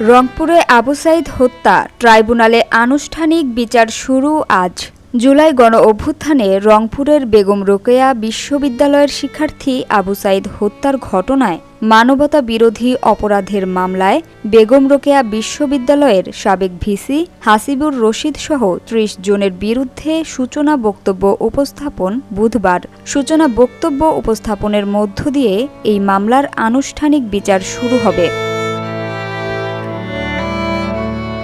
রংপুরে আবু সাইদ হত্যা, ট্রাইব্যুনালে আনুষ্ঠানিক বিচার শুরু আজ। জুলাই গণ অভ্যুত্থানে রংপুরের বেগম রোকেয়া বিশ্ববিদ্যালয়ের শিক্ষার্থী আবু সাইদ হত্যার ঘটনায় মানবতা বিরোধী অপরাধের মামলায় বেগম রোকেয়া বিশ্ববিদ্যালয়ের সাবেক ভিসি হাসিবুর রশিদ সহ ত্রিশ জনের বিরুদ্ধে সূচনা বক্তব্য উপস্থাপন বুধবার। সূচনা বক্তব্য উপস্থাপনের মধ্য দিয়ে এই মামলার আনুষ্ঠানিক বিচার শুরু হবে।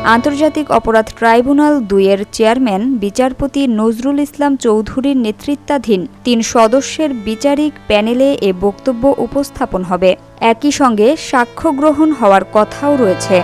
আন্তর্জাতিক অপরাধ ট্রাইব্যুনাল দুইয়ের চেয়ারম্যান বিচারপতি নজরুল ইসলাম চৌধুরীর নেতৃত্বাধীন তিন সদস্যের বিচারিক প্যানেলে এ বক্তব্য উপস্থাপন হবে। একই সঙ্গে সাক্ষ্য গ্রহণ হওয়ার কথাও রয়েছে।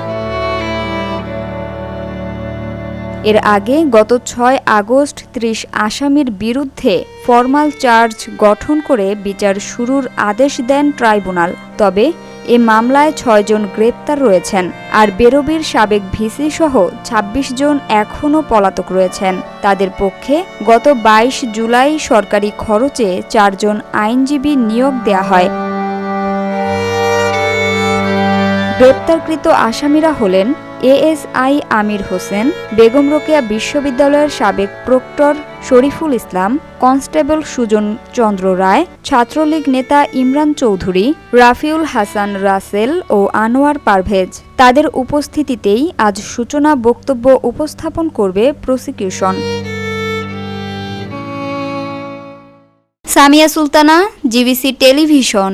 এর আগে গত ছয় আগস্ট ত্রিশ আসামির বিরুদ্ধে ফরমাল চার্জ গঠন করে বিচার শুরুর আদেশ দেন ট্রাইব্যুনাল। তবে এ মামলায় ছয়জন গ্রেপ্তার রয়েছেন আর বেরবির সাবেক ভিসি সহ ২৬ জন এখনও পলাতক রয়েছেন। তাদের পক্ষে গত ২২ জুলাই সরকারি খরচে চারজন আইনজীবী নিয়োগ দেয়া হয়। গ্রেপ্তারকৃত আসামিরা হলেন এএসআই আমির হোসেন, বেগম রোকেয়া বিশ্ববিদ্যালয়ের সাবেক প্রক্টর শরীফুল ইসলাম, কনস্টেবল সুজন চন্দ্র রায়, ছাত্রলীগ নেতা ইমরান চৌধুরী, রাফিউল হাসান রাসেল ও আনোয়ার পারভেজ। তাদের উপস্থিতিতেই আজ সূচনা বক্তব্য উপস্থাপন করবে prosecution. Samia Sultana, GBC television.